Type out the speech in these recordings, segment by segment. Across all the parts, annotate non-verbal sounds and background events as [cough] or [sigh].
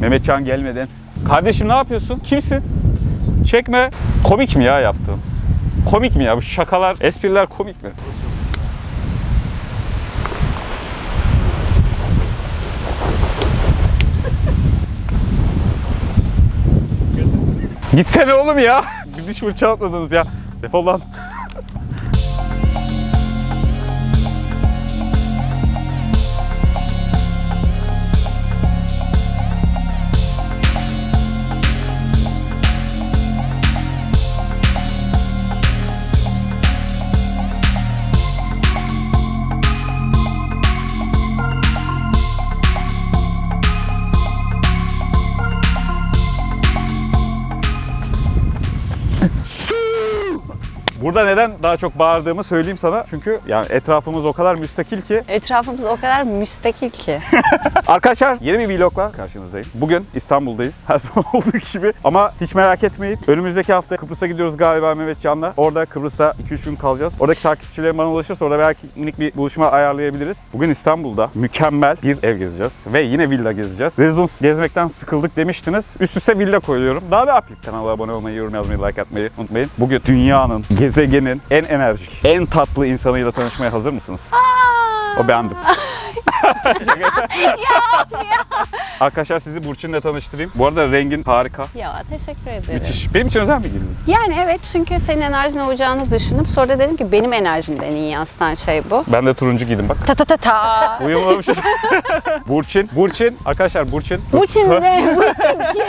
Mehmetcan gelmeden. Kardeşim ne yapıyorsun? Kimsin? Çekme. Komik mi ya yaptığım? Komik mi ya? Bu şakalar, espriler komik mi? Gitsene oğlum ya. Bir diş fırça atladınız ya. Defol lan. Burada neden daha çok bağırdığımı söyleyeyim sana. Çünkü yani etrafımız o kadar müstakil ki. Etrafımız o kadar müstakil ki. [laughs] Arkadaşlar yeni bir vlogla karşınızdayım. Bugün İstanbul'dayız. Her [laughs] zaman olduğu gibi. Ama hiç merak etmeyin. Önümüzdeki hafta Kıbrıs'a gidiyoruz galiba Mehmet Can'la. Orada Kıbrıs'ta 2-3 gün kalacağız. Oradaki takipçilerim bana ulaşırsa orada belki minik bir buluşma ayarlayabiliriz. Bugün İstanbul'da mükemmel bir ev gezeceğiz. Ve yine villa gezeceğiz. Residence gezmekten sıkıldık demiştiniz. Üst üste villa koyuyorum. Daha ne yapayım? Kanala abone olmayı, yorum yazmayı, like atmayı unutmayın. Bugün dünyanın, gezegenin en enerjik, en tatlı insanıyla tanışmaya hazır mısınız? O bendim. [laughs] Arkadaşlar sizi Burçin'le tanıştırayım. Bu arada rengin harika. ya teşekkür ederim. Müthiş. Benim için özel bir gün. Yani evet çünkü senin enerjine uyacağını düşündüm. Sonra dedim ki benim enerjimden iyi yansıtan şey bu. Ben de turuncu giydim bak. Ta ta ta ta. Uyumlamış. [laughs] Burçin. Burçin. Arkadaşlar Burçin. Burçin [laughs] ne? Burçin kim?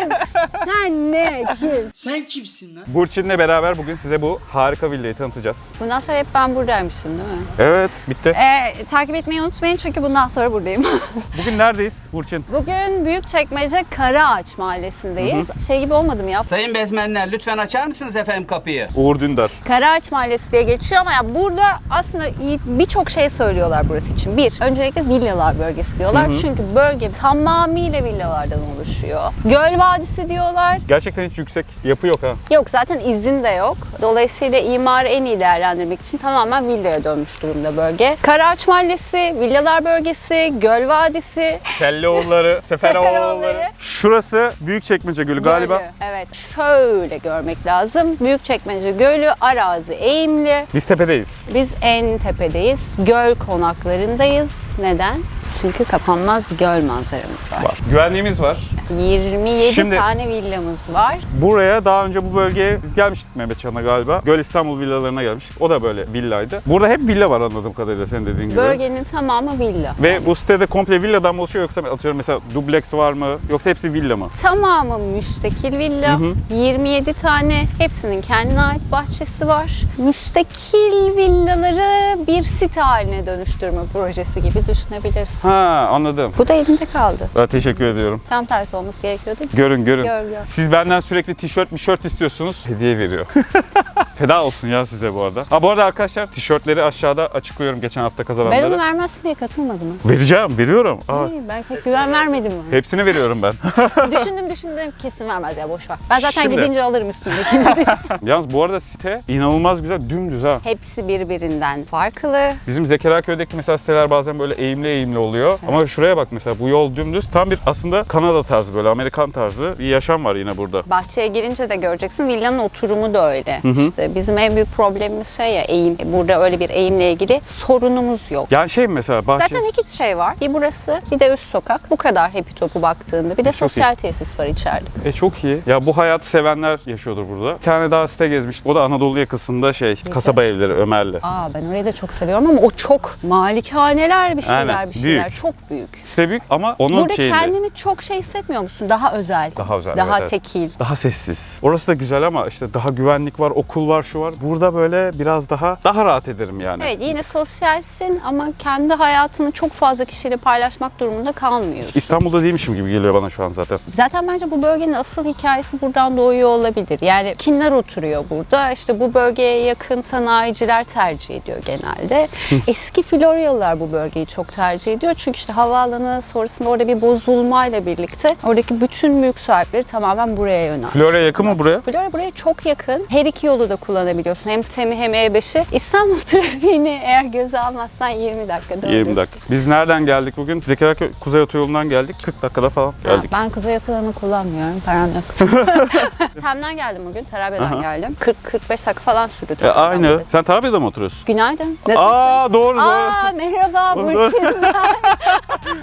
Sen ne? Kim? Sen kimsin lan? Burçin'le beraber bugün size bu harika villayı tanıtacağız. Bundan sonra hep ben buradaymışım değil mi? Evet bitti. Ee, takip etmeyi unutmayın çünkü bundan sonra buradayım. [laughs] Bugün neredeyiz Burçin? Bugün Büyükçekmece Karaağaç Mahallesindeyiz. Şey gibi olmadım ya. Sayın bezmenler lütfen açar mısınız efendim kapıyı? Uğur Dündar. Karaağaç Mahallesi diye geçiyor ama ya burada aslında iyi- birçok şey söylüyorlar burası için. Bir, öncelikle villalar bölgesi diyorlar. Çünkü bölge tamamıyla villalardan oluşuyor. Göl Vadisi diyorlar. Gerçekten hiç yüksek yapı yok ha. Yok zaten izin de yok. Dolayısıyla imarı en iyi değerlendirmek için tamamen villaya dönmüş durumda bölge. Karaağaç Mahallesi, villalar bölgesi, Göl Vadisi. Kelleoğulları. [laughs] Seferoğulları. Şurası Büyükçekmece Gölü galiba. Gölü. Evet şöyle görmek lazım. Büyükçekmece Gölü, arazi eğimli. Biz tepedeyiz. Biz en tepedeyiz. Göl konaklarındayız. Neden? Çünkü kapanmaz göl manzaramız var. Var. Güvenliğimiz var. 27 Şimdi- tane villamız var. Buraya daha önce bu bölgeye biz gelmiştik Mehmetcan'la galiba. Göl İstanbul villalarına gelmiştik. O da böyle villaydı. Burada hep villa var anladığım kadarıyla senin dediğin gibi. Bölgenin tamamı villa. Ve bu sitede komple villadan mı oluşuyor yoksa atıyorum mesela dubleks var mı yoksa hepsi villa mı? Tamamı müstakil villa. 27 tane hepsinin kendine ait bahçesi var. Müstakil villaları bir site haline dönüştürme projesi gibi düşünebilirsin. Ha anladım. Bu da elimde kaldı. Ben teşekkür ediyorum. Tam tersi olması gerekiyor değil mi? Görün görün. Gör, gör. Siz benden sürekli tişört mişört istiyorsunuz. Hediye veriyor. [laughs] Feda olsun ya size bu arada. Ha bu arada arkadaşlar tişörtleri aşağıda açıklıyorum geçen hafta Ben kazananları. onu vermezsin diye katılmadım. Vereceğim, veriyorum. Aa, Hayır, ben pek güven vermedim mi? hepsini veriyorum ben. [laughs] düşündüm düşündüm kesin vermez ya boş ver. Ben zaten Şimdi- gidince alırım üstündekini. [laughs] Yalnız bu arada site inanılmaz güzel, dümdüz ha. Hepsi birbirinden farklı. Bizim Zekeraköy'deki mesela siteler bazen böyle eğimli eğimli oluyor. Ama şuraya bak mesela bu yol dümdüz. Tam bir aslında Kanada tarzı böyle Amerikan tarzı bir yaşam var yine burada. Bahçeye girince de göreceksin villanın oturumu da öyle. İşte bizim en büyük problemimiz şey ya eğim. Burada öyle bir eğimle ilgili sorunumuz yok. Yani şey mesela bahçe... Zaten iki şey var. Bir burası, bir de üst sokak. Bu kadar hepi topu baktığında. Bir de Çok sosyal tesis var içeride. E çok iyi. Ya bu hayatı sevenler yaşıyordur burada. Bir tane daha site gezmiştim. O da Anadolu yakasında şey, kasaba evleri Ömerli. Aa ben orayı da çok seviyorum ama o çok malikaneler bir şeyler Aynen, bir şeyler. büyük. Çok büyük. Site büyük ama onun Burada şeyinde. kendini çok şey hissetmiyor musun? Daha özel. Daha özel, Daha evet, evet. tekil. Daha sessiz. Orası da güzel ama işte daha güvenlik var, okul var, şu var. Burada böyle biraz daha daha rahat ederim yani. Evet yine sosyalsin ama kendi hayatını çok fazla kişiyle paylaşmak durumunda kalmıyorsun. İstanbul'da değilmişim gibi geliyor bana şu an zaten. Zaten bence bu bölgenin asıl hikayesi buradan doğuyor olabilir. Yani kimler oturuyor burada? İşte bu bölgeye yakın sanayiciler tercih ediyor genelde. [laughs] Eski Floryalılar bu bölgeyi çok tercih ediyor. Çünkü işte havaalanı sonrasında orada bir bozulmayla birlikte oradaki bütün mülk sahipleri tamamen buraya yöneldi. Florya yakın mı buraya? Florya buraya çok yakın. Her iki yolu da kullanabiliyorsun. Hem TEM'i hem E5'i. İstanbul [laughs] trafiğini eğer göze almazsan 20 dakikada 20 alıyorsun. dakika. Biz nereden geldik bugün? Zekeriya Kuzey Otoyolu'ndan geldik. 40 dakikada falan Ha, geldik. ben kuzey yatalarını kullanmıyorum. Param yok. [laughs] Tem'den geldim bugün. Tarabya'dan geldim. 40-45 dakika falan sürdü. E, aynı. burası. Sen Tarabya'da mı oturuyorsun? Günaydın. Nasılsın? Aa doğru doğru. Aa merhaba. Burçin. [laughs]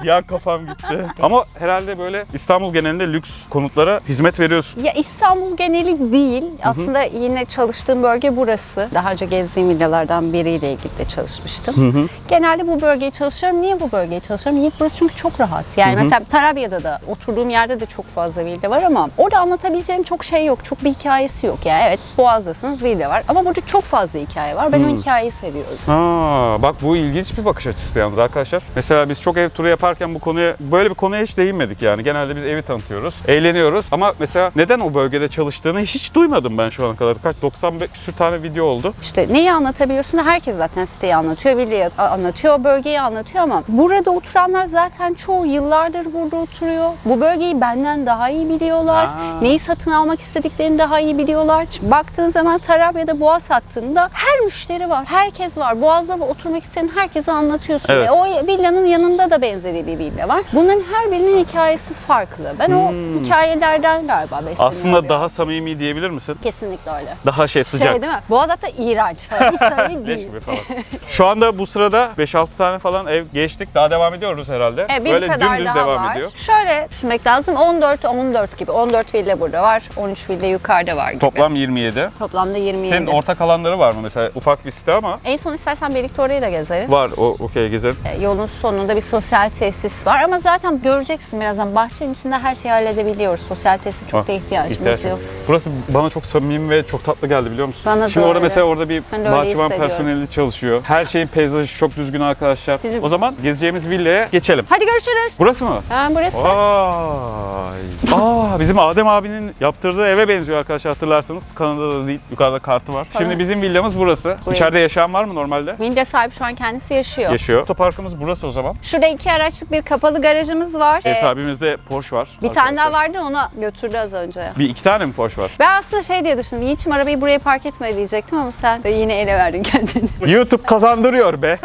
Ya kafam gitti. Ama herhalde böyle İstanbul genelinde lüks konutlara hizmet veriyorsun. Ya İstanbul geneli değil. Aslında yine çalıştığım bölge burası. Daha önce gezdiğim villalardan biriyle ilgili de çalışmıştım. Genelde bu bölgeye çalışıyorum. Niye bu bölgeye çalışıyorum? Niye? Burası çünkü çok rahat. Yani mesela Tarabya'da da oturduğum yerde de çok fazla villa var ama orada anlatabileceğim çok şey yok. Çok bir hikayesi yok. Yani evet Boğaz'dasınız villa var ama burada çok fazla hikaye var. Ben o hikayeyi seviyorum. Aa, bak bu ilginç bir bakış açısı yalnız arkadaşlar. Mesela biz çok ev turu yaparken bu konuya böyle bir konuya hiç değinmedik yani. Genelde biz evi tanıtıyoruz, eğleniyoruz ama mesela neden o bölgede çalıştığını hiç duymadım ben şu ana kadar. Kaç 95 küsür tane video oldu. İşte neyi anlatabiliyorsun? Herkes zaten siteyi anlatıyor, villayı anlatıyor, bölgeyi anlatıyor ama burada oturanlar zaten çoğu yıllardır burada oturuyor. Bu bölgeyi benden daha iyi biliyorlar. Aa. Neyi satın almak istediklerini daha iyi biliyorlar. Şimdi Baktığın zaman Tarabya'da Boğaz hattında her müşteri var, herkes var. Boğaz'da oturmak isteyen herkese anlatıyorsun. Evet. Ve o villanın yanında da benzeri bir villa var. Bunların her birinin hikayesi farklı. Ben o hikayelerden galiba besleniyorum. Hmm. Aslında biraz. daha samimi diyebilir misin? Kesinlikle öyle. Daha şey sıcak. Şey değil mi? Boğaz hatta iğrenç. [laughs] Hiç samimi Leş değil. gibi falan. Şu anda bu sırada 5-6 tane falan ev geçtik. Daha devam ediyoruz herhalde. Evet, bir Böyle kadar dümdüz daha devam var. ediyor. Şöyle düşünmek lazım. 14 14 gibi. 14 villa burada var. 13 villa yukarıda var gibi. Toplam 27. Toplamda 27. Senin ortak alanları var mı mesela? Ufak bir site ama En son istersen birlikte orayı da gezeriz. var. O okey gezelim. E, Yolun sonunda bir sosyal tesis var ama zaten göreceksin birazdan bahçenin içinde her şeyi halledebiliyoruz. Sosyal tesise çok Ah, da ihtiyacımız ihtiyaç yok. Burası bana çok samimi ve çok tatlı geldi biliyor musun? Bana Şimdi orada öyle. mesela orada bir Ben de bahçıvan personeli çalışıyor. Her şeyin peyzajı çok düzgün arkadaşlar. Düzgün. O zaman gezeceğimiz villaya geçelim. Hadi görüşürüz. Burası mı? Ha, burası. Vay. Aa bizim Adem abinin yaptırdığı eve benziyor arkadaşlar hatırlarsanız. Kanada'da da değil yukarıda kartı var. Şimdi bizim villamız burası. Buraya. İçeride yaşayan var mı normalde? Villa sahibi şu an kendisi yaşıyor. Yaşıyor. Otoparkımız burası o zaman. Şurada iki araçlık bir kapalı garajımız var. Ev Ee, sahibimizde Porsche var. bir tane daha arkadaşlar. vardı onu götürdü az önce. Bir iki tane mi Porsche var? Ben aslında şey diye düşündüm. Yiğit'im arabayı buraya park etme diyecektim ama sen de yine ele verdin kendini. [laughs] YouTube kazandırıyor be.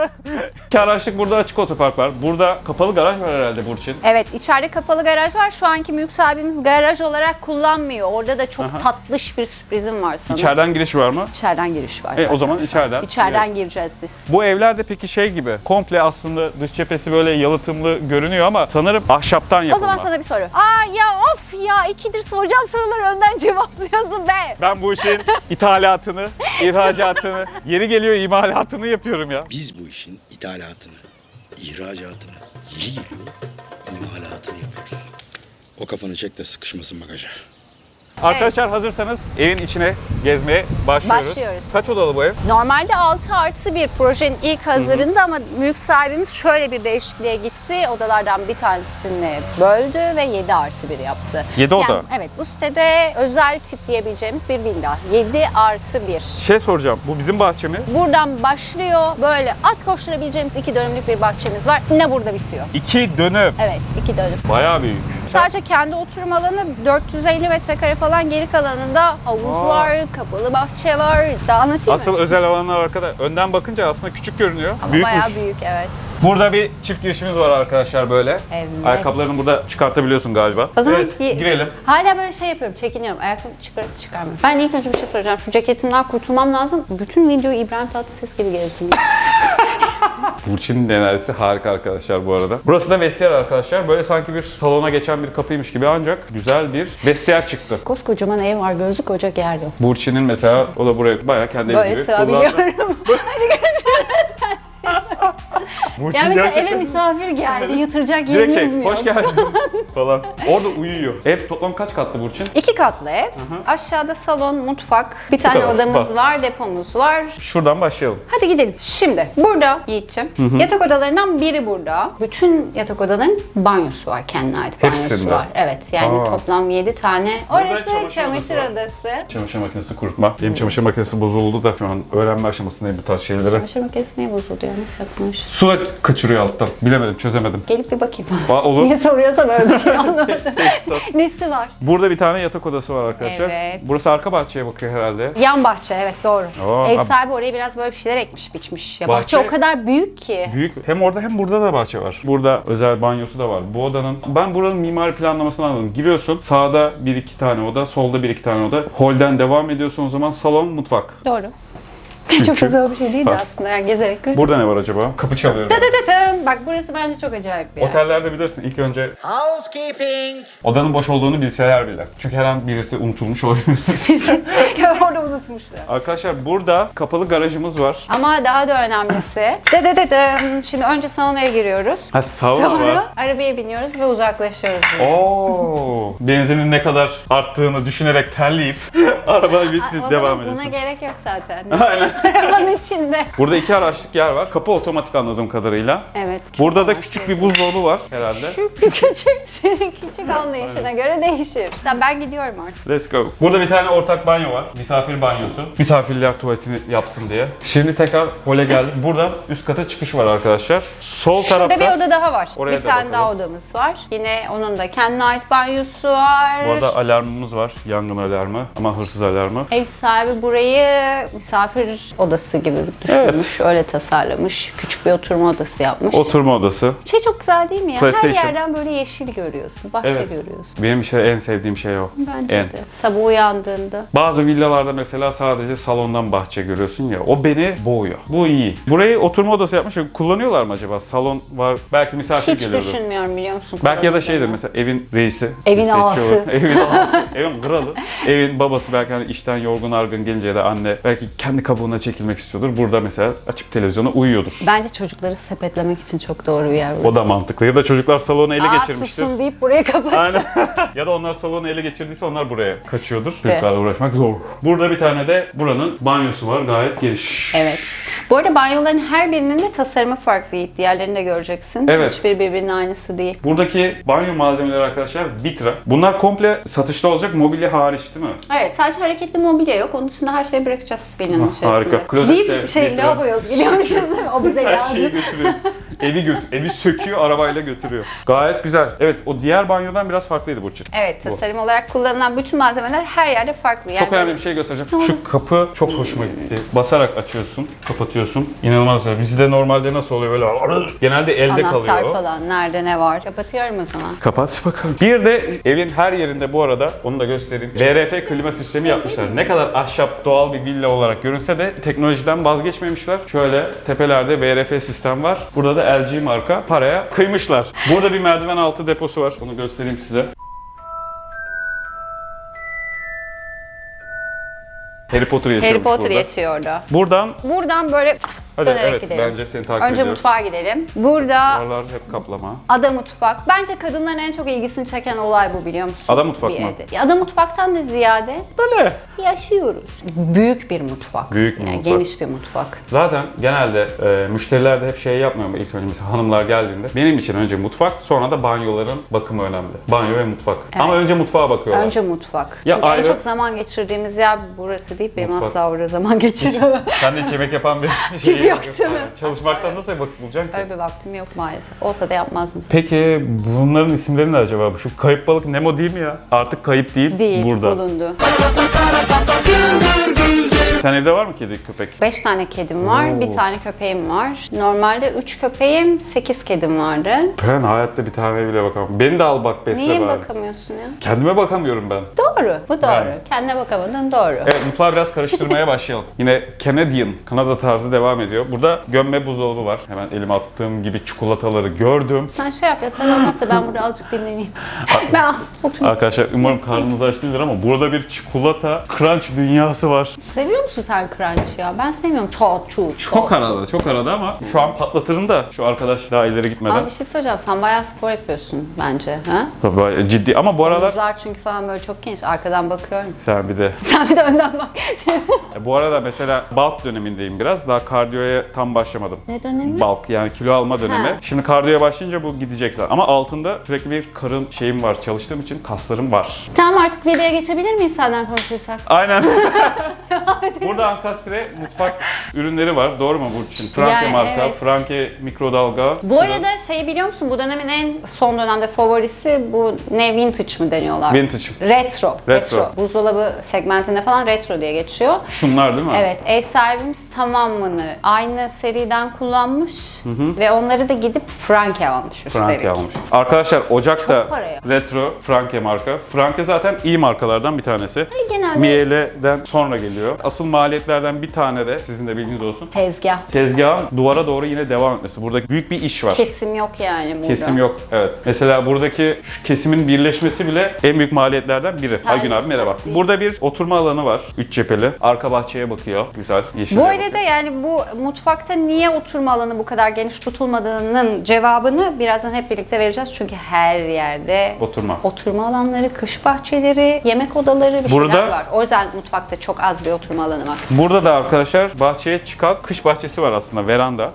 İki araçlık burada açık otopark var. Burada kapalı garaj var herhalde Burçin. evet içeride kapalı garaj var. Şu anki mülk sahibimiz garaj olarak kullanmıyor. Orada da çok tatlış bir sürprizim var sana. İçeriden giriş var mı? İçeriden giriş var. E, o zaman içeriden. İçeriden gireceğiz biz. Bu evlerde peki şey gibi komple aslında dış cephesi böyle yalıtımlı görünüyor ama sanırım ahşaptan O yapılma. zaman sana bir soru. Aa ya of ya ikidir soracağım soruları önden cevaplıyorsun be. Ben bu işin ithalatını, ihracatını, yeri geliyor imalatını yapıyorum ya. Biz bu işin ithalatını, ihracatını, yeri geliyor imalatını yapıyoruz. O kafanı çek de sıkışmasın bagaja. Arkadaşlar hazırsanız evin içine gezmeye başlıyoruz. Başlıyoruz. Kaç odalı bu ev? Normalde 6 artı bir projenin ilk hazırında ama mülk sahibimiz şöyle bir değişikliğe gitti. Odalardan bir tanesini böldü ve 7 artı bir yaptı. Yedi oda? Yani, evet bu sitede özel tip diyebileceğimiz bir villa. 7 artı 1. Şey soracağım, bu bizim bahçe mi? Buradan başlıyor böyle at koşturabileceğimiz iki dönümlük bir bahçemiz var. Ne burada bitiyor. İki dönüm. Evet iki dönüm. Bayağı büyük. Sadece kendi oturum alanı 450 metrekare falan geri kalanında havuz Aa. var, kapalı bahçe var. Daha anlatayım Asıl mı? özel alanlar arkada. Önden bakınca aslında küçük görünüyor. Ama Büyükmüş. bayağı büyük evet. Burada bir çift girişimiz var arkadaşlar böyle. Evet. Ayakkabılarını burada çıkartabiliyorsun galiba. O zaman evet, girelim. Hala böyle şey yapıyorum, çekiniyorum. Ayakkabı çıkarıp çıkarmıyorum. Ben ilk önce bir şey soracağım. Şu ceketimden kurtulmam lazım. Bütün videoyu İbrahim Tatlıses gibi gezdim. [laughs] Burçin'in enerjisi harika arkadaşlar bu arada. Burası da vestiyer arkadaşlar. Böyle sanki bir salona geçen bir kapıymış gibi ancak güzel bir vestiyer çıktı. Koskocaman ev var, gözlük koca yer yok. Burçin'in mesela o da buraya bayağı kendi evi Böyle gibi sığabiliyorum. [laughs] Hadi görüşürüz. [laughs] Burçin Yani mesela gerçekten- eve misafir geldi, yatıracak Direkt yeriniz şey, mi yok? hoş geldin [laughs] falan. Orada uyuyor. Ev toplam kaç katlı Burçin? İki katlı ev. Aşağıda salon, mutfak, bir tane kadar. odamız Bak. var, depomuz var. Şuradan başlayalım. Hadi gidelim. Şimdi burada Yiğit'ciğim yatak odalarından biri burada. Bütün yatak odaların banyosu var. Kendine ait banyosu Hepsinde. var. Evet yani Aa. toplam 7 tane. Burada Orası çamaşır çamaşır, odası var. odası. Çamaşır makinesi kurutma. Benim çamaşır makinesi bozuldu da şu an öğrenme aşamasındayım bu tarz şeylere. Çamaşır makinesi niye bozuldu ya? Nasıl yapmış? Su kaçırıyor alttan. Bilemedim, çözemedim. Gelip bir bakayım. Ba- olur. [laughs] Niye soruyorsa böyle bir şey [laughs] anlamadım. Nesi var? Burada bir tane yatak odası var arkadaşlar. Evet. Burası arka bahçeye bakıyor herhalde. Yan bahçe evet doğru. Oo, Ev ab- sahibi oraya biraz böyle bir şeyler ekmiş biçmiş. Ya bahçe, Bahçe- o kadar büyük ki. Büyük hem orada hem burada da bahçe var. Burada özel banyosu da var. Bu odanın ben buranın mimari planlamasını anladım. Giriyorsun sağda bir iki tane oda, solda bir iki tane oda. Holden devam ediyorsun o zaman salon, mutfak. Doğru. Çok da zor bir şey değil de aslında yani gezerek. Burada ne var acaba? Kapı çalıyorum. Tıtıtıtın. Bak burası bence çok acayip bir yer. Otellerde bilirsin ilk önce Housekeeping. odanın boş olduğunu bilseler bile. Çünkü her an birisi unutulmuş olabilir. [laughs] Ya Orada unutmuşlar. Arkadaşlar burada kapalı garajımız var. Ama daha da önemlisi. [coughs] Dıdıdıdın. Şimdi önce saunaya giriyoruz. Ha sauna Sonra var. arabaya biniyoruz ve uzaklaşıyoruz. buradan. Oo, benzinin ne kadar arttığını düşünerek terleyip [laughs] araba bitti devam zaman buna ediyorsun. gerek yok zaten. [laughs] Aynen. Arabanın içinde. Burada iki araçlık yer var. Kapı otomatik anladığım kadarıyla. Evet. Burada da küçük bir buzdolabı var herhalde. Küçük küçük. Senin küçük anlayışına göre değişir. Tamam ben gidiyorum artık. Let's go. Burada bir tane ortak banyo var. Misafir banyosu. Misafirler tuvaletini yapsın diye. Şimdi tekrar hole geldim. Burada üst kata çıkış var arkadaşlar. Sol Şurada tarafta... bir oda daha var. Oraya bir da tane daha bakalım. odamız var. Yine onun da kendine ait banyosu var. Bu arada alarmımız var. Yangın alarmı ama hırsız alarmı. Ev sahibi burayı misafir odası gibi düşünmüş. Öyle tasarlamış. Küçük bir oturma odası yapmış. Oturma odası. şey çok güzel değil mi ya? Her PlayStation. yerden böyle yeşil görüyorsun. Bahçe Evet. görüyorsun. Benim işte en sevdiğim şey o. Bence En. de. Sabah uyandığında. Bazı villalarda mesela sadece salondan bahçe görüyorsun ya. O beni boğuyor. Bu iyi. Burayı oturma odası yapmış. Kullanıyorlar mı acaba? Salon var. Belki misafir Hiç geliyordu. düşünmüyorum biliyor musun? Belki ya da şeydir kullanıldığını. mesela evin reisi. Evin ağası. çoğu- [laughs] evin ağası. Evin kralı. Evin babası belki hani işten yorgun argın gelince ya da anne belki kendi kabuğuna çekilmek istiyordur. Burada mesela açıp televizyona uyuyordur. Bence çocukları sepetlemek için çok doğru bir yer burası. O da mantıklı. Ya da çocuklar salonu ele Aa, geçirmiştir. susun deyip burayı kapat. Aynen. [laughs] ya da onlar salonu ele geçirdiyse onlar buraya kaçıyordur. Çocuklarla uğraşmak zor. Burada bir tane de buranın banyosu var. Gayet geniş. Evet. Bu arada banyoların her birinin de tasarımı farklı. Yiğit. Diğerlerini de göreceksin. Evet. Hiçbiri birbirinin aynısı değil. Buradaki banyo malzemeleri arkadaşlar Vitra. Bunlar komple satışta olacak mobilya hariç değil mi? Evet sadece hareketli mobilya yok. Onun dışında her şeyi bırakacağız binanın Ah, harika. Klozette Deyip şey Vitra. lavaboya gidiyormuşuz değil mi? O bize Her lazım. şeyi götürüyor. evi göt evi söküyor, arabayla götürüyor. Gayet güzel. Evet, o diğer banyodan biraz farklıydı Burçin. Evet tasarım olarak kullanılan bütün malzemeler her yerde farklı. Yani Çok önemli bir şey göstereceğim. Şu kapı çok hoşuma gitti. Basarak açıyorsun, kapatıyorsun. İnanılmaz güzel. Bizde normalde nasıl oluyor böyle genelde elde Anahtar kalıyor. falan nerede ne var. Kapatıyorum o zaman. Kapat bakalım. Bir de evin her yerinde bu arada onu da göstereyim. VRF klima sistemi yapmışlar. Ne kadar ahşap doğal bir villa olarak görünse de teknolojiden vazgeçmemişler. Şöyle tepelerde VRF sistem var. Burada da LG marka paraya kıymışlar. Burada bir merdiven altı deposu var. Onu göstereyim size. Harry Potter yaşıyormuş Harry Potter burada. yaşıyor orada. Buradan Buradan böyle Hadi, dönerek evet, gidelim. bence seni takip Önce ediyoruz. mutfağa gidelim. Burada Oralar hep kaplama. ada mutfak. Bence kadınların en çok ilgisini çeken olay bu biliyor musun? Ada mutfak mı? evde. Ya Ada mutfaktan da ziyade Böyle. yaşıyoruz. Büyük bir mutfak. Büyük bir yani mutfak. Geniş bir mutfak. Zaten genelde e, müşteriler de hep şey yapmıyor mu ilk önce mesela hanımlar geldiğinde. Benim için önce mutfak sonra da banyoların bakımı önemli. Banyo ve mutfak. Ama önce mutfağa bakıyorlar. Önce mutfak. Ya Çünkü ayrı- en çok zaman geçirdiğimiz yer burası değil. Benim Mutfak. asla orada zaman geçiremem. Sen de hiç yemek yapan bir [laughs] şey yok değil mi? Çalışmaktan nasıl vakit bulacaksın ki? Öyle bir vaktim yok maalesef. Olsa da yapmazdım. Peki bunların isimleri ne acaba? Şu kayıp balık Nemo değil mi ya? Artık kayıp değil, Değil, burada. bulundu. Sen evde var mı kedi köpek? Beş tane kedim var, Oo. bir tane köpeğim var. Normalde üç köpeğim, sekiz kedim vardı. Ben hayatta bir tane bile bakamam. Beni de al bak besle Niye bari. bakamıyorsun ya? Kendime bakamıyorum ben. Doğru, bu doğru. Yani. Kendine bakamadın doğru. Evet mutfağı biraz karıştırmaya [laughs] başlayalım. Yine Canadian, Kanada tarzı devam ediyor. Burada gömme buzdolabı var. Hemen elime attığım gibi çikolataları gördüm. Sen şey yap ya, sen anlat da ben burada azıcık dinleneyim. [laughs] ben oturayım. Arkadaşlar umarım karnınız aç değildir ama burada bir çikolata crunch dünyası var. Seviyor musun sen crunch ya? Ben sevmiyorum. Çat çut. Çok çat. arada, çok arada ama şu an patlatırım da şu arkadaş daha ileri gitmeden. Ama bir şey söyleyeceğim. Sen bayağı spor yapıyorsun bence. Ha? Tabii ciddi ama bu aralar Omuzlar çünkü falan böyle çok geniş. Arkadan bakıyorum. sen bir de. [laughs] Sen bir de önden bak. E, Bu arada mesela bulk dönemindeyim biraz. Daha kardiyoya tam başlamadım. ne dönemi? Bulk yani kilo alma dönemi. Ha. Şimdi kardiyoya başlayınca bu gidecek zaten. Ama altında sürekli bir karın şeyim var. Çalıştığım için kaslarım var. Tamam artık videoya geçebilir miyiz senden konuşursak? Aynen. [laughs] Burada Ankastre mutfak ürünleri var. Doğru mu Burçin? Franke Yani marka, evet. Franke mikrodalga. Bu arada şey biliyor musun bu dönemin en son dönemde favorisi bu ne vintage mı deniyorlar? Vintage. Retro. Retro. Buzdolabı segmentinde falan retro diye geçiyor. Şunlar değil mi? Evet, ev sahibimiz tamamını aynı seriden kullanmış ve onları da gidip Franke almış üstelik. Franke almış. Arkadaşlar Ocak'ta Çok para ya. retro Franke marka. Franke zaten iyi markalardan bir tanesi. genelde- Miele'den sonra geliyor. Asıl maliyetlerden bir tane de sizin de bilginiz olsun. Tezgah. Tezgahın duvara doğru yine devam etmesi. Burada büyük bir iş var. Kesim yok yani burada. Kesim yok. Evet. Mesela buradaki şu kesimin birleşmesi bile en büyük maliyetlerden biri. Aygün abi merhaba. Burada bir oturma alanı var. Üç cepheli. Arka bahçeye bakıyor. Güzel. Yeşil Bu arada yani bu mutfakta niye oturma alanı bu kadar geniş tutulmadığının cevabını birazdan hep birlikte vereceğiz. Çünkü her yerde Oturma. oturma alanları, kış bahçeleri, yemek odaları bir Burada- şeyler var. O yüzden mutfakta çok az bir oturma alanı var. Burada da arkadaşlar bahçeye çıkan kış bahçesi var aslında veranda.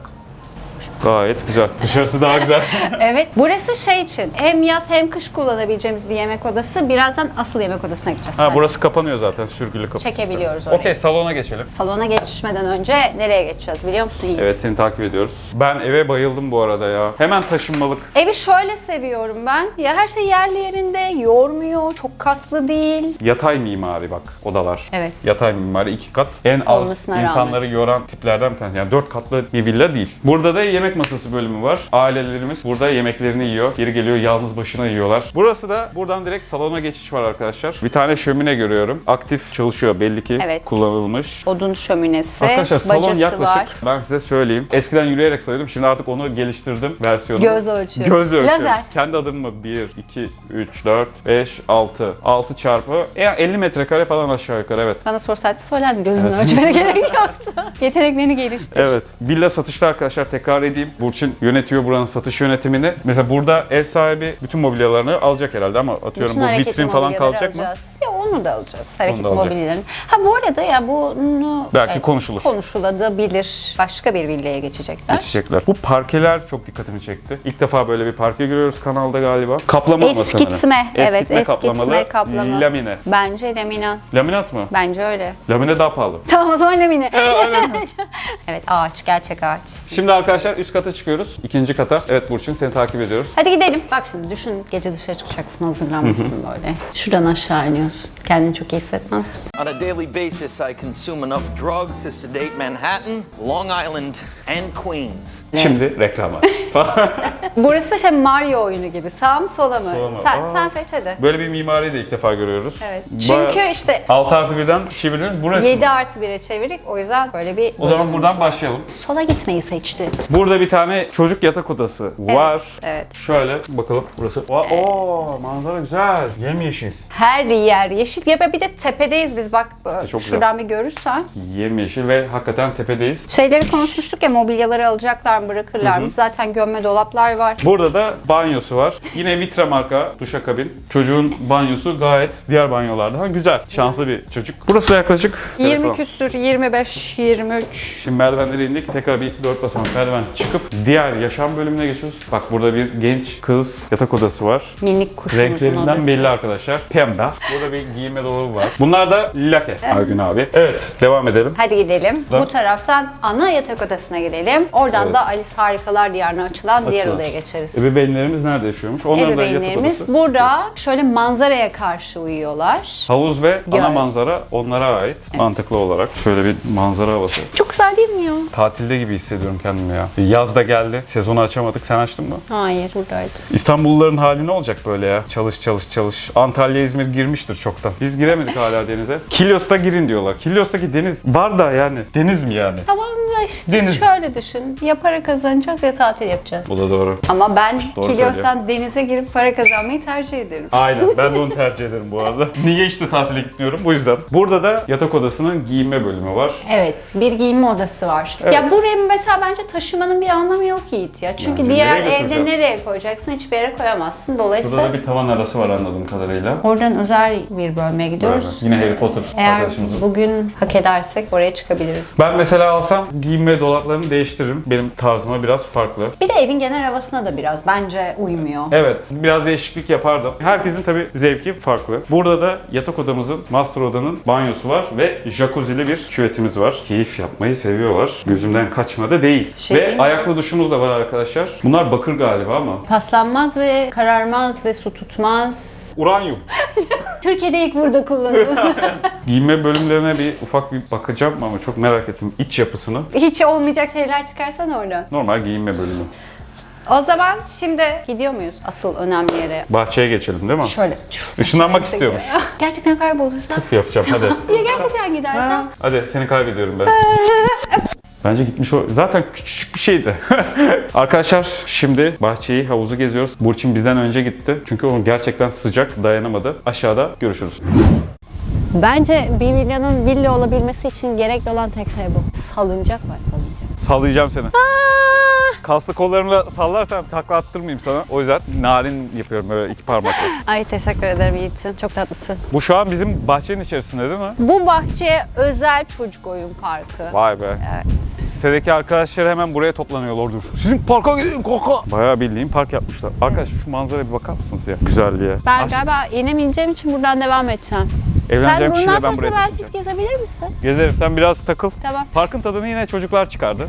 Gayet güzel. Dışarısı daha güzel. [laughs] Evet. Burası şey için hem yaz hem kış kullanabileceğimiz bir yemek odası. Birazdan asıl yemek odasına gideceğiz. ha burası kapanıyor zaten sürgülü kapısı. Çekebiliyoruz orayı. Okey salona geçelim. Salona geçmeden önce nereye geçeceğiz biliyor musun Yiğit? Evet seni takip ediyoruz. Ben eve bayıldım bu arada ya. Hemen taşınmalık. Evi şöyle seviyorum ben. Ya her şey yerli yerinde, yormuyor, çok katlı değil. Yatay mimari bak odalar. Evet. Yatay mimari iki kat. En az Olmasına rağmen. insanları yoran tiplerden bir tanesi. Yani dört katlı bir villa değil. Burada da yemek masası bölümü var. Ailelerimiz burada yemeklerini yiyor. Geri geliyor yalnız başına yiyorlar. Burası da buradan direkt salona geçiş var arkadaşlar. Bir tane şömine görüyorum. Aktif çalışıyor belli ki. Evet. Kullanılmış. Odun şöminesi, Arkadaşlar salon bacası yaklaşık var. ben size söyleyeyim. Eskiden yürüyerek sayıyordum. Şimdi artık onu geliştirdim versiyonumu. Gözle ölçüyor. Gözle ölçüyorum. Lazer. Kendi adımımı 1, 2, 3, 4, 5, 6. 6 çarpı e, 50 metrekare falan aşağı yukarı evet. Bana sorsaydı söylerdim gözünü ölçmene [laughs] gerek yoktu. Yeteneklerini geliştir. Evet. Villa satışta arkadaşlar tekrar edeyim. Burçin yönetiyor buranın satış yönetimini. Mesela burada ev sahibi bütün mobilyalarını alacak herhalde ama atıyorum Bütün bu hareketli vitrin falan mobilyaları kalacak mı? alacağız. Ya onu da alacağız. Hareket da alacak. mobilyalarını. Ha bu arada ya bunu Belki konuşulur. Konuşulabilir. Başka bir villaya geçecekler. Geçecekler. Bu parkeler çok dikkatimi çekti. İlk defa böyle bir parke görüyoruz kanalda galiba. Kaplama ama sanırım. Eskitme. Evet, Eskitme eskitme kaplamalı. kaplama. Lamine. Bence laminat. Laminat mı? Bence öyle. Lamine daha pahalı. Tamam o zaman lamine. [laughs] [laughs] evet ağaç, gerçek ağaç. Şimdi arkadaşlar üst kata çıkıyoruz. İkinci kata. Evet Burçin seni takip ediyoruz. Hadi gidelim. Bak şimdi düşün gece dışarı çıkacaksın hazırlanmışsın böyle. Şuradan aşağı iniyorsun. Kendini çok iyi hissetmez misin? On a daily basis, I consume enough drugs to sedate Manhattan, Long Island, and Queens. Şimdi reklama. [laughs] [laughs] Burası da şey Mario oyunu gibi. Sağ mı sola mı? Sola mı? Sen, Aa. sen seç hadi. Böyle bir mimariyi de ilk defa görüyoruz. Evet. Bayağı- Çünkü işte 6 artı birden çevirdiniz burası. 7 mı? artı 1'e çevirdik. O yüzden böyle bir... O zaman buradan başlayalım. Sola gitmeyi seçti. Burada bir tane çocuk yatak odası var. evet. Şöyle bakalım burası. Oo, oo, manzara güzel. Yemyeşil. Her yer yeşil. Ya bir de tepedeyiz biz bak. çok güzel. şuradan bir görürsen. Yemyeşil ve hakikaten tepedeyiz. Şeyleri konuşmuştuk ya mobilyaları alacaklar mı bırakırlar mı? Zaten gömme dolaplar var. Burada da banyosu var. Yine Vitra marka duşakabin. Çocuğun banyosu gayet diğer banyolardan güzel. Şanslı bir çocuk. Burası yaklaşık 20 telefon. küsür, 25, 23. Şimdi merdivenlere indik. Tekrar bir dört basamak merdiven çıkıp diğer yaşam bölümüne geçiyoruz. Bak burada bir genç kız yatak odası var. Minik kuşumuzun Renklerinden odası. belli arkadaşlar. Pembe. Burada bir giyinme dolabı var. Bunlar da lake. Aygün abi. Evet devam edelim. Hadi gidelim. Da- Bu taraftan ana yatak odasına gidelim. Oradan Evet. da Alice Harikalar Diyarı'na açılan diğer Açılan. odaya geçeriz. Ebeveynlerimiz nerede yaşıyormuş? Onların da yatak Ebeveynlerimiz odası. burada şöyle manzaraya karşı uyuyorlar. Havuz ve ana Göl. manzara onlara ait. Mantıklı olarak. Şöyle bir manzara havası. Çok güzel değil mi ya? Tatilde gibi hissediyorum kendimi ya. Yaz da geldi. Sezonu açamadık. Sen açtın mı? Hayır, buradaydı. İstanbulluların hali ne olacak böyle ya? Çalış çalış çalış. Antalya, İzmir girmiştir çoktan. Biz giremedik hala denize. Kilyos'ta girin diyorlar. Kilyos'taki deniz var da yani. Deniz mi yani? Tamam da işte Deniz. şöyle düşün. Ya para kazanacağız ya tatil yapacağız. Bu da doğru. Ama ben Doğru Kilyos'tan denize girip para kazanmayı tercih ederim. Aynen. Ben de [laughs] onu tercih ederim bu arada. Niye işte tatile gitmiyorum? Bu yüzden. Burada da yatak odasının giyinme bölümü var. Evet, bir giyinme odası var. Ya buraya mesela bence taşımanın bir anlamı yok Yiğit ya. Çünkü Yani diğer nereye evde götüreceğim? nereye koyacaksın hiçbir yere koyamazsın. Dolayısıyla Burada da bir tavan arası var anladığım kadarıyla. oradan özel bir bölmeye gidiyoruz. Yine Harry Potter Eğer arkadaşımızın. bugün hak edersek oraya çıkabiliriz. Ben mesela alsam giyinme dolaplarını değiştiririm. Benim tarzıma biraz farklı. Bir de evin genel havasına da biraz bence uymuyor. Evet, biraz değişiklik yapardım. Herkesin tabii zevki farklı. Burada da yatak odamızın, master odanın banyosu var ve jacuzzi'li bir küvetimiz var. Keyif yapmayı seviyorlar. Gözümden kaçmadı değil. Şey ve değil ayaklı duşumuz da var arkadaşlar. Bunlar bakır galiba ama. Paslanmaz ve kararmaz ve su tutmaz. Uranyum. [laughs] Türkiye'de ilk burada kullanılıyor. [laughs] Giyinme bölümlerine bir ufak bir bakacağım ama çok merak ettim iç yapısını. Hiç olmayacak şeyler çıkarsan oradan. Normal giyinme bölümü. O zaman şimdi gidiyor muyuz asıl önemli yere? Bahçeye geçelim değil mi? Şöyle. Işınlanmak istiyormuş. Gerçekten kaybolursan? Puf yapacağım hadi. [laughs] Ya gerçekten gidersen? Hadi seni kaybediyorum ben. Bence gitmiş o. Zaten küçücük bir şeydi. [laughs] Arkadaşlar şimdi bahçeyi, havuzu geziyoruz. Burçin bizden önce gitti. Çünkü o gerçekten sıcak, dayanamadı. Aşağıda görüşürüz. Bence bir villanın villa olabilmesi için gerekli olan tek şey bu. Salıncak var salıncak. Sallayacağım seni. Kaslı kollarımla sallarsam takla attırmayayım sana. O yüzden narin yapıyorum böyle iki parmakla. Ay teşekkür ederim Yiğit'ciğim. Çok tatlısın. Bu şu an bizim bahçenin içerisinde değil mi? Bu bahçe özel çocuk oyun parkı. Vay be. Evet. Sitedeki arkadaşlar hemen buraya toplanıyorlardır. Sizin parka gidin kaka. Bayağı bildiğin park yapmışlar. Arkadaş şu manzaraya bir bakar mısınız ya? Güzelliğe. Ben Aş- galiba inemeyeceğim için buradan devam edeceğim. Sen Evleneceğim kişiyle bundan ben sonra buraya bensiz taşınacağım. gezebilir misin? Gezerim. Sen biraz takıl. Tamam. Parkın tadını yine çocuklar çıkardı.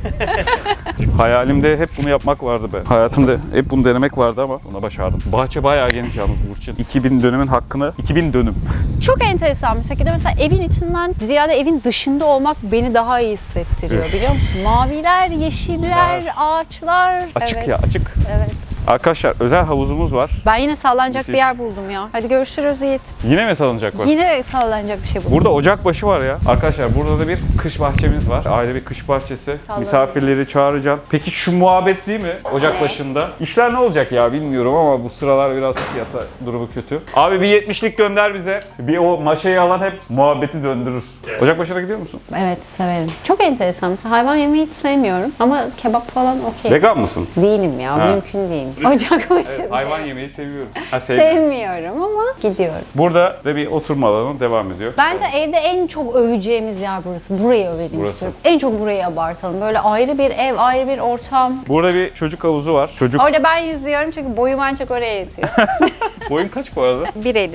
[laughs] Hayalimde hep bunu yapmak vardı be. Hayatımda hep bunu denemek vardı ama buna başardım. Bahçe bayağı geniş yalnız Burçin. 2000 dönümün hakkını 2000 dönüm. [laughs] Çok enteresan bir şekilde mesela evin içinden ziyade evin dışında olmak beni daha iyi hissettiriyor biliyor musun? Maviler, yeşiller, ağaçlar. Açık evet. ya açık. Evet. Arkadaşlar özel havuzumuz var. Ben yine sallanacak bir Müthiş. yer buldum ya. Hadi görüşürüz Yiğit. Yine mi salınacak var? Yine sallanacak bir şey buldum. Burada ocak başı var ya. Arkadaşlar burada da bir kış bahçemiz var. Aile bir kış bahçesi. Sallanıyor. Misafirleri çağıracağım. Peki şu muhabbet değil mi? Ocak Ne? başında. İşler ne olacak ya bilmiyorum ama bu sıralar biraz piyasa durumu kötü. Abi bir 70'lik gönder bize. Bir o maşayı alan hep muhabbeti döndürür. Ocak başına gidiyor musun? Evet severim. Çok enteresan. Mesela hayvan yemeyi hiç sevmiyorum ama kebap falan okey. Vegan mısın? Değilim ya. Ha. Mümkün değil. Ocak başı. Hayvan yemeği seviyorum. Ha, sevmiyorum. Sevmiyorum ama gidiyorum. Burada da bir oturma alanı devam ediyor. Bence evde en çok öveceğimiz yer burası. Burayı övelim Burası. istiyorum. En çok burayı abartalım. Böyle ayrı bir ev, ayrı bir ortam. Burada bir çocuk havuzu var. Çocuk Orada ben yüzüyorum çünkü boyum ancak oraya yetiyor. [laughs] boyun kaç bu arada? 1.58.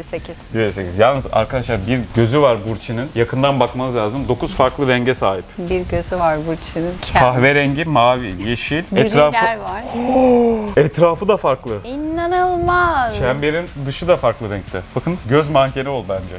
1.8. Yalnız arkadaşlar bir gözü var Burçin'in. Yakından bakmanız lazım. 9 farklı renge sahip. Bir gözü var Burçin'in. Kahverengi, mavi, yeşil. Etrafı yer var. [gasps] etrafı da farklı. İnanılmaz. Çemberin dışı da farklı renkte. Bakın göz mankeni ol bence.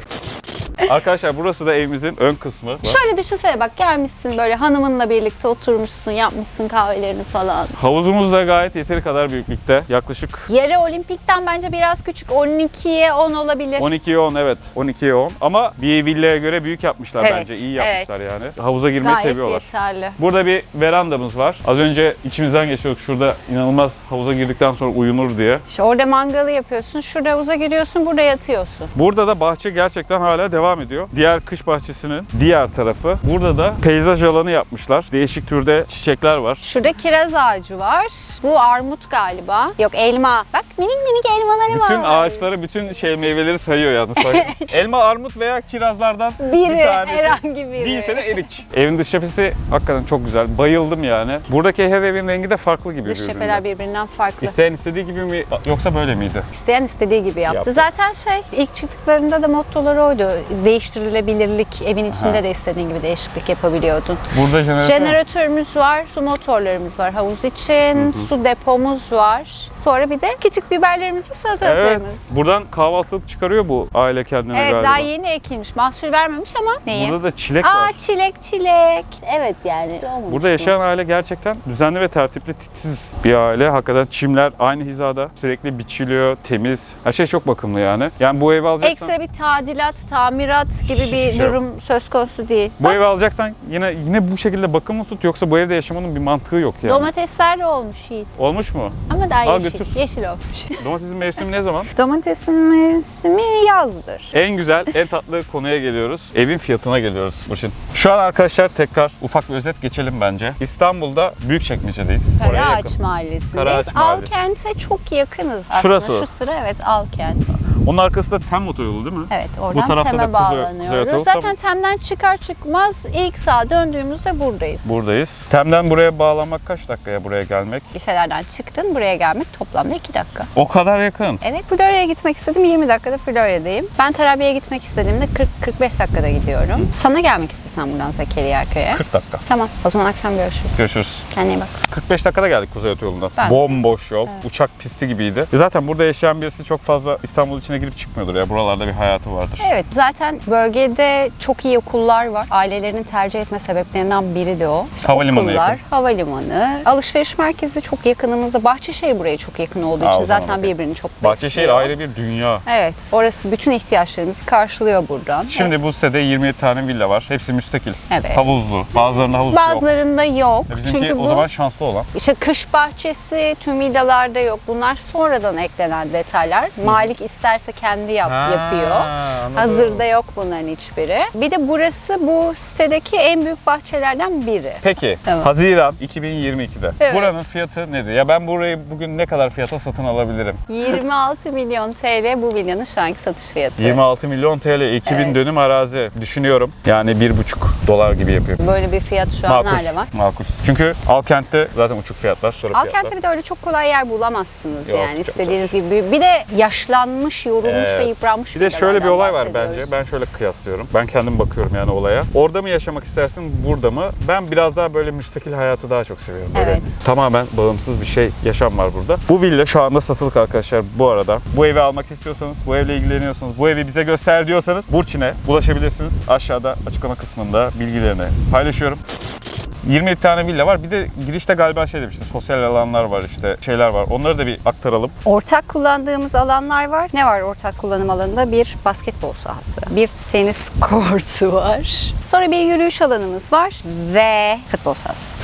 Arkadaşlar burası da evimizin ön kısmı. Şöyle düşünsene bak gelmişsin böyle hanımınla birlikte oturmuşsun, yapmışsın kahvelerini falan. Havuzumuz da gayet yeteri kadar büyüklükte. Yaklaşık Yere olimpikten bence biraz küçük 12'ye 10 olabilir. 12'ye 10 evet. 12'ye 10. Ama bir villaya göre büyük yapmışlar Evet, bence. İyi yapmışlar evet. yani. Havuza girmeyi Gayet seviyorlar. yeterli. Burada bir verandamız var. Az önce içimizden geçiyorduk. Şurada inanılmaz havuza girdikten sonra uyunur diye. İşte orada mangalı yapıyorsun, şurada havuza giriyorsun, burada yatıyorsun. Burada da bahçe gerçekten hala devam ediyor. Diğer kış bahçesinin diğer tarafı. Burada da peyzaj alanı yapmışlar. Değişik türde çiçekler var. Şurada kiraz ağacı var. Bu armut galiba. Yok elma. Bak minik minik elmaları var. Bütün ağaçları, bütün şey meyveleri sayıyor yalnız. [laughs] Elma, armut veya kirazlardan Biri, bir tanesi. herhangi biri. Değilse de erik. Evin dış cephesi hakikaten çok güzel. Bayıldım yani. Buradaki her evin rengi de farklı gibi Dış cepheler birbirinden farklı. İsteyen istediği gibi mi yoksa böyle miydi? İsteyen istediği gibi yaptı. Yaptı. Zaten şey ilk çıktıklarında da mottoları oydu. Değiştirilebilirlik. Evin içinde de istediğin gibi değişiklik yapabiliyordun. Burada jeneratör. Jeneratörümüz var, su motorlarımız var havuz için, su depomuz var. Sonra bir de küçük biberlerimiz ve Evet. salatalıklarımız. Buradan kahvaltılık çıkarıyor bu aile kendine Evet, galiba. daha yeni ekilmiş. Mahsul vermemiş ama neyim? Burada da çilek Aa var. çilek çilek. Evet yani. olmamış Burada bu. yaşayan aile gerçekten düzenli ve tertipli, titiz bir aile. Hakikaten çimler aynı hizada. Sürekli biçiliyor, temiz. Her şey çok bakımlı yani. Yani bu evi alacaksan... Ekstra bir tadilat, tamirat gibi bir yok. durum söz konusu değil. Bu evi alacaksan yine yine bu şekilde bakımlı tut yoksa bu evde yaşamanın bir mantığı yok yani. Domatesler de olmuş Yiğit. Olmuş mu? Ama daha Al yeşil. Götür. Yeşil olmuş. [laughs] Domatesin mevsimi ne zaman? Domatesin mevsimi yazdır. En güzel, en tatlı konuya geliyoruz. Evin fiyatına geliyoruz Burçin. Şu an arkadaşlar tekrar ufak bir özet geçelim bence. İstanbul'da Büyükçekmece'deyiz. Oraya yakın. Karaağaç Mahallesindeyiz. Karaağaç Mahallesi. Alkent'e çok yakınız aslında. Şurası. Şu sıra evet Alkent. Onun arkası da Tem otoyolu değil mi? Evet oradan TEM'e Kuzey- bağlanıyoruz. Kuzey Otoyolu. Zaten Tamam. TEM'den çıkar çıkmaz ilk sağa döndüğümüzde buradayız. Buradayız. Tem'den buraya bağlanmak kaç dakikaya buraya gelmek? Liselerden çıktın buraya gelmek toplamda 2 dakika. O kadar yakın. Evet Florya'ya gitmek istedim 20 dakikada Florya'dayım. Ben Tarabya'ya gitmek istediğimde 40-45 dakikada gidiyorum. Sana gelmek istesem buradan Zekeriya Köy'e. 40 dakika. Tamam o zaman akşam görüşürüz. Görüşürüz. Kendine iyi bak. 45 dakikada geldik Kuzey Otoyolu'ndan. Ben. Bomboş yol. Uçak pisti gibiydi. E zaten burada yaşayan birisi çok fazla İstanbul içine girip çıkmıyordur ya. Buralarda bir hayatı vardır. Evet zaten bölgede çok iyi okullar var. Ailelerinin tercih etme sebeplerinden biri de o. İşte Havalimanı okullar, yakın. havalimanı, alışveriş merkezi çok yakınımızda. Bahçeşehir buraya çok yakın olduğu Aa, o için zaman zaten okey. birbirini çok Bahçeşehir besliyor. ayrı bir dünya. Evet orası bütün ihtiyaçlarımızı karşılıyor buradan. Şimdi bu sitede 27 tane villa var. Hepsi müstakil. Evet. Havuzlu. Bazılarında havuz yok. Bazılarında yok. E Bizimki Çünkü o bu zaman şanslı olan. işte kış bahçesi tüm villalarda yok. Bunlar sonradan eklenen detaylar. Malik isterse kendi yap, Ha, yapıyor. anladım. Hazırda yok bunların hiçbiri. Bir de burası bu sitedeki en büyük bahçelerden biri. Peki Tamam. Haziran 2022'de Evet. buranın fiyatı nedir? Ya ben burayı bugün ne kadar fiyata satın alabilirim? 26 milyon TL bu villanın şu anki satış fiyatı. 26 milyon TL 2000 Evet. dönüm arazi düşünüyorum. Yani 1,5 dolar gibi yapıyor. Böyle bir fiyat şu an Makul. nerede var? Makul. Çünkü Alkent'te zaten uçuk fiyatlar. Alkent'te bir de öyle çok kolay yer bulamazsınız Yok, yani istediğiniz gibi. Bir de yaşlanmış, yorulmuş Evet. ve yıpranmış Bir de şöyle bir olay var bence. Ben şöyle kıyaslıyorum. Ben kendim bakıyorum yani olaya. Orada mı yaşamak istersin, burada mı? Ben biraz daha böyle müstakil hayatı daha çok seviyorum. Böyle Evet. tamamen bağımsız bir şey, yaşam var burada. Bu villa şu anda satılık arkadaşlar bu arada. Bu evi almak istiyorsanız, bu evle ilgileniyorsanız, bu evi bize göster diyorsanız Burçin'e ulaşabilirsiniz. Aşağıda açıklama kısmında bilgilerini paylaşıyorum. 27 tane villa var. Bir de girişte galiba şey demiştim. Sosyal alanlar var işte şeyler var. Onları da bir aktaralım. Ortak kullandığımız alanlar var. Ne var ortak kullanım alanında? Bir basketbol sahası, bir tenis kortu var. Sonra bir yürüyüş alanımız var ve futbol sahası.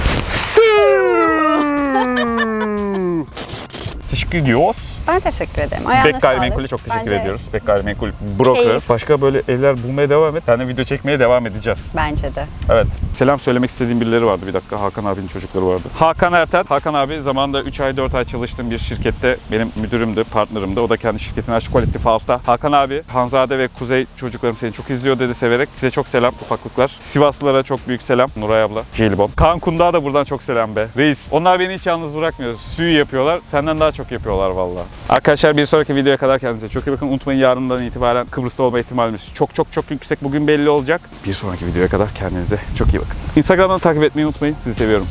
Teşekkür ediyoruz. Ben teşekkür ederim. Ayağına Bek. Gayrimenkul'e çok teşekkür Bence- ediyoruz. Bek Gayrimenkul broker. Keyif. Başka böyle evler bulmaya devam et. Yani video çekmeye devam edeceğiz. Bence de. Evet. Selam söylemek istediğim birileri vardı bir dakika. Hakan abinin çocukları vardı. Hakan Erten. Hakan abi zamanında 3 ay 4 ay çalıştığım bir şirkette benim müdürümdü, partnerimdi. O da kendi şirketini açtı Collective House'da. Hakan abi, Hanzade ve Kuzey çocuklarım seni çok izliyor dedi severek. Size çok selam ufaklıklar. Sivaslılara çok büyük selam. Nuray abla, Jelibon. Kaan Kundağ'a da buradan çok selam be. Reis. Onlar beni hiç yalnız bırakmıyor. Suyu yapıyorlar. Senden daha çok yapıyorlar vallahi. Arkadaşlar bir sonraki videoya kadar kendinize çok iyi bakın. Unutmayın yarından itibaren Kıbrıs'ta olma ihtimalimiz çok çok çok yüksek. Bugün belli olacak. Bir sonraki videoya kadar kendinize çok iyi bakın. Instagram'dan takip etmeyi unutmayın. Sizi seviyorum.